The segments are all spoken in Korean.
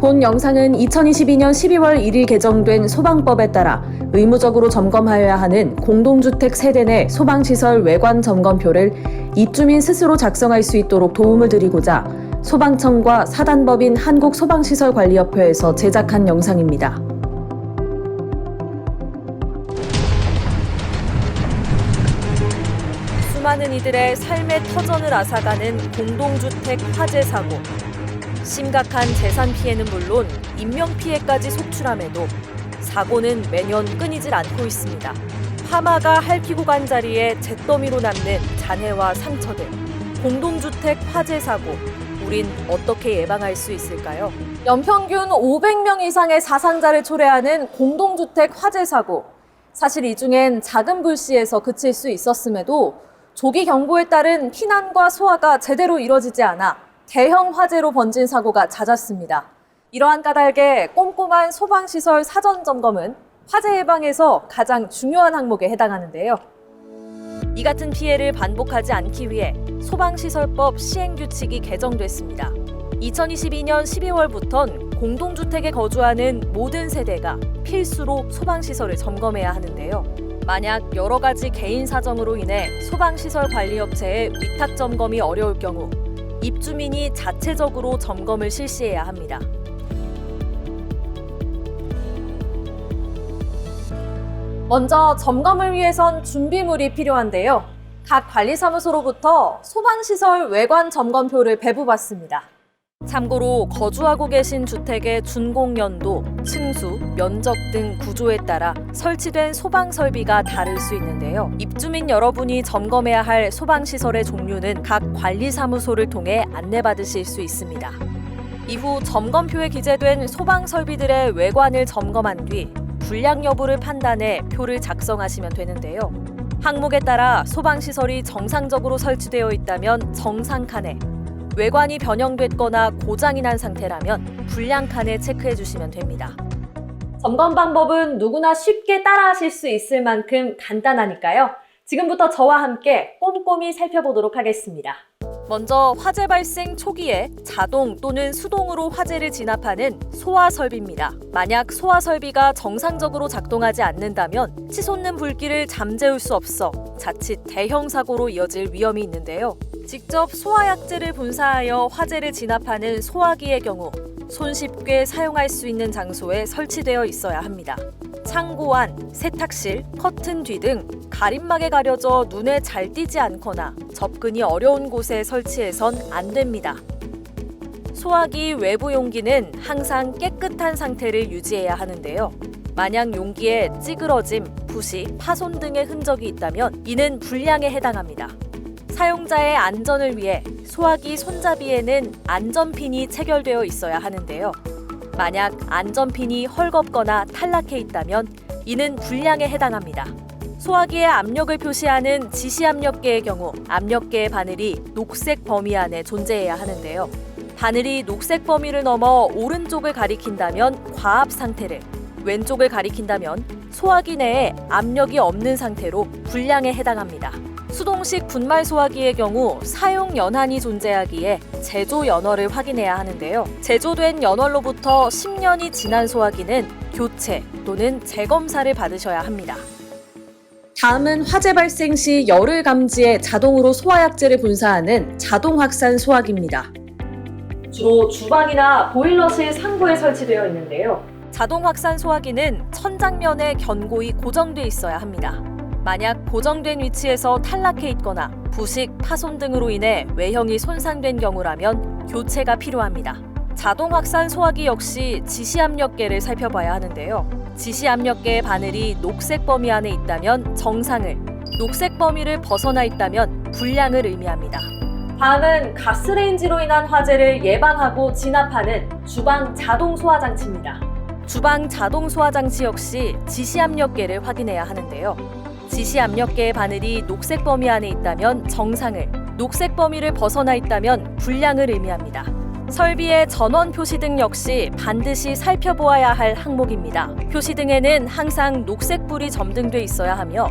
본 영상은 2022년 12월 1일 개정된 소방법에 따라 의무적으로 점검하여야 하는 공동주택 세대 내 소방시설 외관 점검표를 입주민 스스로 작성할 수 있도록 도움을 드리고자 소방청과 사단법인 한국소방시설관리협회에서 제작한 영상입니다. 수많은 이들의 삶의 터전을 앗아가는 공동주택 화재 사고. 심각한 재산 피해는 물론 인명 피해까지 속출함에도 사고는 매년 끊이질 않고 있습니다. 파마가 핥히고 간 자리에 잿더미로 남는 잔해와 상처들. 공동주택 화재 사고. 우린 어떻게 예방할 수 있을까요? 연평균 500명 이상의 사상자를 초래하는 공동주택 화재 사고. 사실 이 중엔 작은 불씨에서 그칠 수 있었음에도 조기 경보에 따른 피난과 소화가 제대로 이뤄지지 않아 대형 화재로 번진 사고가 잦았습니다. 이러한 까닭에 꼼꼼한 소방시설 사전 점검은 화재 예방에서 가장 중요한 항목에 해당하는데요. 이 같은 피해를 반복하지 않기 위해 소방시설법 시행규칙이 개정됐습니다. 2022년 12월부턴 공동주택에 거주하는 모든 세대가 필수로 소방시설을 점검해야 하는데요. 만약 여러 가지 개인 사정으로 인해 소방시설 관리업체의 위탁 점검이 어려울 경우 입주민이 자체적으로 점검을 실시해야 합니다. 먼저 점검을 위해선 준비물이 필요한데요. 각 관리사무소로부터 소방시설 외관 점검표를 배부받습니다. 참고로 거주하고 계신 주택의 준공 연도, 층수, 면적 등 구조에 따라 설치된 소방 설비가 다를 수 있는데요. 입주민 여러분이 점검해야 할 소방 시설의 종류는 각 관리 사무소를 통해 안내받으실 수 있습니다. 이후 점검표에 기재된 소방 설비들의 외관을 점검한 뒤 불량 여부를 판단해 표를 작성하시면 되는데요. 항목에 따라 소방시설이 정상적으로 설치되어 있다면 정상 칸에 외관이 변형됐거나 고장이 난 상태라면 불량 칸에 체크해 주시면 됩니다. 점검 방법은 누구나 쉽게 따라하실 수 있을 만큼 간단하니까요. 지금부터 저와 함께 꼼꼼히 살펴보도록 하겠습니다. 먼저 화재 발생 초기에 자동 또는 수동으로 화재를 진압하는 소화 설비입니다. 만약 소화 설비가 정상적으로 작동하지 않는다면 치솟는 불길을 잠재울 수 없어 자칫 대형 사고로 이어질 위험이 있는데요. 직접 소화약제를 분사하여 화재를 진압하는 소화기의 경우 손쉽게 사용할 수 있는 장소에 설치되어 있어야 합니다. 창고 안, 세탁실, 커튼 뒤 등 가림막에 가려져 눈에 잘 띄지 않거나 접근이 어려운 곳에 설치해선 안 됩니다. 소화기 외부 용기는 항상 깨끗한 상태를 유지해야 하는데요. 만약 용기에 찌그러짐, 부식, 파손 등의 흔적이 있다면 이는 불량에 해당합니다. 사용자의 안전을 위해 소화기 손잡이에는 안전핀이 체결되어 있어야 하는데요. 만약 안전핀이 헐겁거나 탈락해 있다면 이는 불량에 해당합니다. 소화기의 압력을 표시하는 지시 압력계의 경우 압력계의 바늘이 녹색 범위 안에 존재해야 하는데요. 바늘이 녹색 범위를 넘어 오른쪽을 가리킨다면 과압 상태를, 왼쪽을 가리킨다면 소화기 내에 압력이 없는 상태로 불량에 해당합니다. 수동식 분말 소화기의 경우 사용 연한이 존재하기에 제조 연월을 확인해야 하는데요. 제조된 연월로부터 10년이 지난 소화기는 교체 또는 재검사를 받으셔야 합니다. 다음은 화재 발생 시 열을 감지해 자동으로 소화약제를 분사하는 자동 확산 소화기입니다. 주로 주방이나 보일러실 상부에 설치되어 있는데요. 자동 확산 소화기는 천장면에 견고히 고정돼 있어야 합니다. 만약 고정된 위치에서 탈락해 있거나 부식, 파손 등으로 인해 외형이 손상된 경우라면 교체가 필요합니다. 자동 확산 소화기 역시 지시 압력계를 살펴봐야 하는데요. 지시 압력계의 바늘이 녹색 범위 안에 있다면 정상을, 녹색 범위를 벗어나 있다면 불량을 의미합니다. 다음은 가스레인지로 인한 화재를 예방하고 진압하는 주방 자동 소화 장치입니다. 주방 자동 소화 장치 역시 지시 압력계를 확인해야 하는데요. 지시 압력계의 바늘이 녹색 범위 안에 있다면 정상을, 녹색 범위를 벗어나 있다면 불량을 의미합니다. 설비의 전원 표시등 역시 반드시 살펴보아야 할 항목입니다. 표시등에는 항상 녹색 불이 점등돼 있어야 하며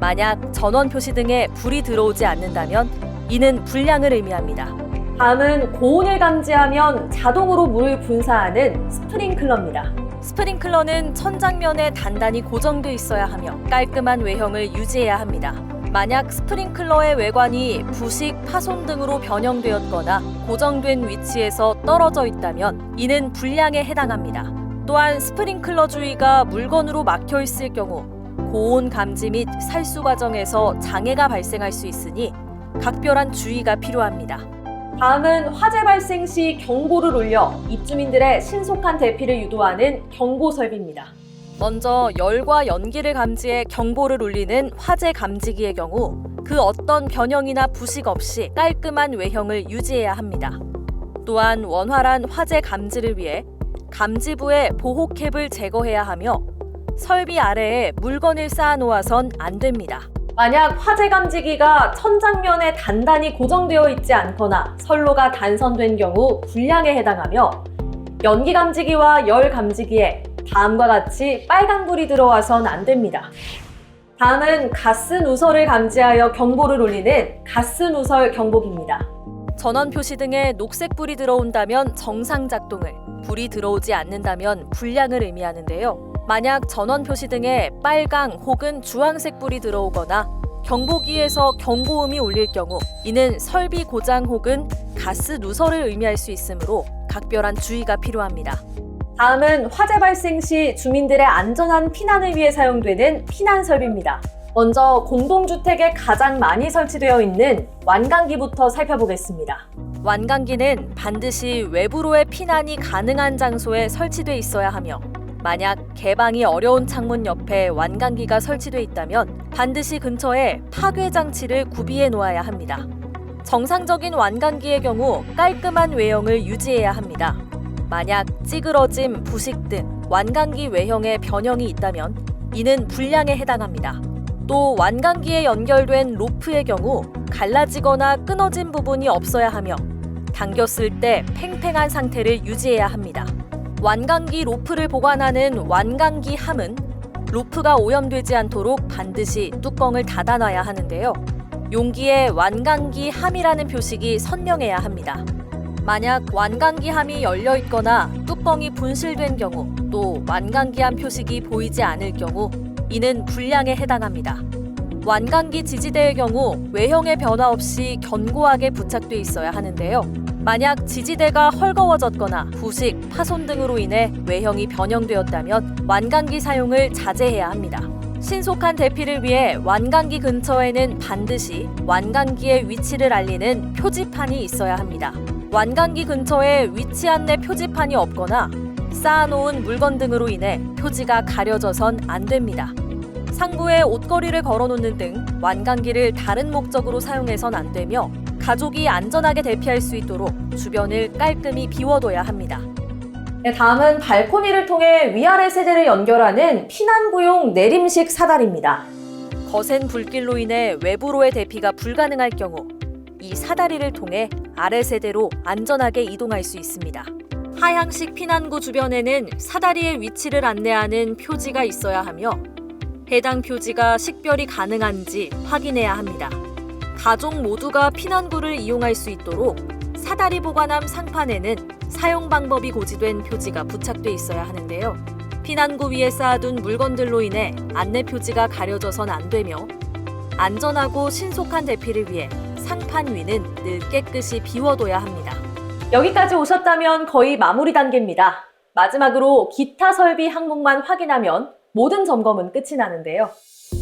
만약 전원 표시등에 불이 들어오지 않는다면 이는 불량을 의미합니다. 다음은 고온을 감지하면 자동으로 물을 분사하는 스프링클러입니다. 스프링클러는 천장면에 단단히 고정돼 있어야 하며 깔끔한 외형을 유지해야 합니다. 만약 스프링클러의 외관이 부식, 파손 등으로 변형되었거나 고정된 위치에서 떨어져 있다면 이는 불량에 해당합니다. 또한 스프링클러 주위가 물건으로 막혀 있을 경우 고온 감지 및 살수 과정에서 장애가 발생할 수 있으니 각별한 주의가 필요합니다. 다음은 화재 발생 시 경보를 울려 입주민들의 신속한 대피를 유도하는 경보 설비입니다. 먼저 열과 연기를 감지해 경보를 울리는 화재 감지기의 경우 그 어떤 변형이나 부식 없이 깔끔한 외형을 유지해야 합니다. 또한 원활한 화재 감지를 위해 감지부에 보호캡을 제거해야 하며 설비 아래에 물건을 쌓아 놓아선 안 됩니다. 만약 화재 감지기가 천장면에 단단히 고정되어 있지 않거나 선로가 단선된 경우 불량에 해당하며 연기 감지기와 열 감지기에 다음과 같이 빨간불이 들어와선 안 됩니다. 다음은 가스 누설을 감지하여 경보를 울리는 가스 누설 경보기입니다. 전원 표시 등에 녹색불이 들어온다면 정상 작동을, 불이 들어오지 않는다면 불량을 의미하는데요. 만약 전원 표시 등에 빨강 혹은 주황색 불이 들어오거나 경보기에서 경고음이 울릴 경우 이는 설비 고장 혹은 가스 누설을 의미할 수 있으므로 각별한 주의가 필요합니다. 다음은 화재 발생 시 주민들의 안전한 피난을 위해 사용되는 피난 설비입니다. 먼저 공동주택에 가장 많이 설치되어 있는 완강기부터 살펴보겠습니다. 완강기는 반드시 외부로의 피난이 가능한 장소에 설치돼 있어야 하며 만약 개방이 어려운 창문 옆에 완강기가 설치돼 있다면 반드시 근처에 파괴 장치를 구비해 놓아야 합니다. 정상적인 완강기의 경우 깔끔한 외형을 유지해야 합니다. 만약 찌그러짐, 부식 등 완강기 외형에 변형이 있다면 이는 불량에 해당합니다. 또 완강기에 연결된 로프의 경우 갈라지거나 끊어진 부분이 없어야 하며 당겼을 때 팽팽한 상태를 유지해야 합니다. 완강기 로프를 보관하는 완강기 함은 로프가 오염되지 않도록 반드시 뚜껑을 닫아놔야 하는데요. 용기에 완강기 함이라는 표식이 선명해야 합니다. 만약 완강기 함이 열려 있거나 뚜껑이 분실된 경우 또 완강기 함 표식이 보이지 않을 경우 이는 불량에 해당합니다. 완강기 지지대의 경우 외형의 변화 없이 견고하게 부착돼 있어야 하는데요. 만약 지지대가 헐거워졌거나 부식, 파손 등으로 인해 외형이 변형되었다면 완강기 사용을 자제해야 합니다. 신속한 대피를 위해 완강기 근처에는 반드시 완강기의 위치를 알리는 표지판이 있어야 합니다. 완강기 근처에 위치 안내 표지판이 없거나 쌓아놓은 물건 등으로 인해 표지가 가려져선 안 됩니다. 상부에 옷걸이를 걸어놓는 등 완강기를 다른 목적으로 사용해선 안 되며 가족이 안전하게 대피할 수 있도록 주변을 깔끔히 비워둬야 합니다. 네, 다음은 발코니를 통해 위아래 세대를 연결하는 피난구용 내림식 사다리입니다. 거센 불길로 인해 외부로의 대피가 불가능할 경우 이 사다리를 통해 아래 세대로 안전하게 이동할 수 있습니다. 하향식 피난구 주변에는 사다리의 위치를 안내하는 표지가 있어야 하며 해당 표지가 식별이 가능한지 확인해야 합니다. 가족 모두가 피난구를 이용할 수 있도록 사다리 보관함 상판에는 사용 방법이 고지된 표지가 부착돼 있어야 하는데요. 피난구 위에 쌓아둔 물건들로 인해 안내 표지가 가려져선 안 되며 안전하고 신속한 대피를 위해 상판 위는 늘 깨끗이 비워둬야 합니다. 여기까지 오셨다면 거의 마무리 단계입니다. 마지막으로 기타 설비 항목만 확인하면 모든 점검은 끝이 나는데요.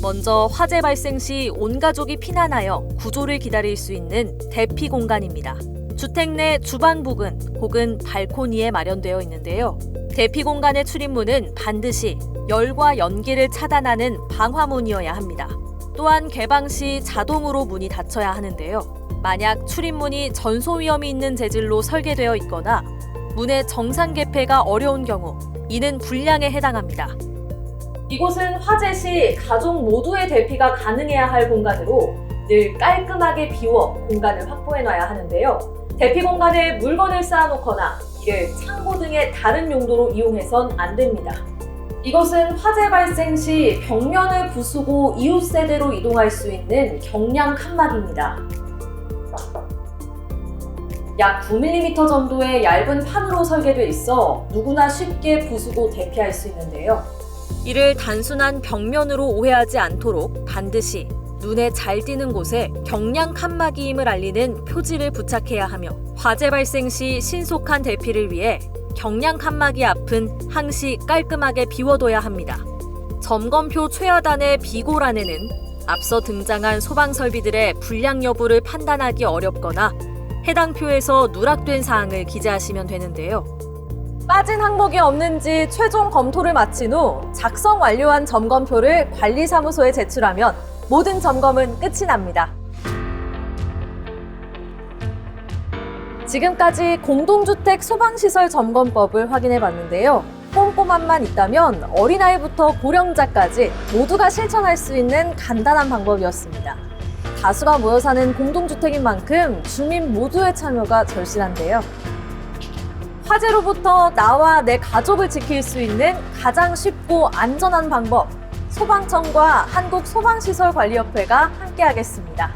먼저 화재 발생 시 온 가족이 피난하여 구조를 기다릴 수 있는 대피 공간입니다. 주택 내 주방 부근 혹은 발코니에 마련되어 있는데요. 대피 공간의 출입문은 반드시 열과 연기를 차단하는 방화문이어야 합니다. 또한 개방 시 자동으로 문이 닫혀야 하는데요. 만약 출입문이 전소 위험이 있는 재질로 설계되어 있거나 문의 정상 개폐가 어려운 경우 이는 불량에 해당합니다. 이곳은 화재 시 가족 모두의 대피가 가능해야 할 공간으로 늘 깔끔하게 비워 공간을 확보해놔야 하는데요. 대피 공간에 물건을 쌓아놓거나 이를 창고 등의 다른 용도로 이용해선 안 됩니다. 이것은 화재 발생 시 벽면을 부수고 이웃 세대로 이동할 수 있는 경량 칸막입니다. 약 9mm 정도의 얇은 판으로 설계돼 있어 누구나 쉽게 부수고 대피할 수 있는데요. 이를 단순한 벽면으로 오해하지 않도록 반드시 눈에 잘 띄는 곳에 경량 칸막이임을 알리는 표지를 부착해야 하며 화재 발생 시 신속한 대피를 위해 경량 칸막이 앞은 항시 깔끔하게 비워둬야 합니다. 점검표 최하단의 비고란에는 앞서 등장한 소방 설비들의 불량 여부를 판단하기 어렵거나 해당 표에서 누락된 사항을 기재하시면 되는데요. 빠진 항목이 없는지 최종 검토를 마친 후 작성 완료한 점검표를 관리사무소에 제출하면 모든 점검은 끝이 납니다. 지금까지 공동주택 소방시설 점검법을 확인해 봤는데요. 꼼꼼함만 있다면 어린아이부터 고령자까지 모두가 실천할 수 있는 간단한 방법이었습니다. 다수가 모여 사는 공동주택인 만큼 주민 모두의 참여가 절실한데요. 화재로부터 나와 내 가족을 지킬 수 있는 가장 쉽고 안전한 방법. 소방청과 한국소방시설관리협회가 함께하겠습니다.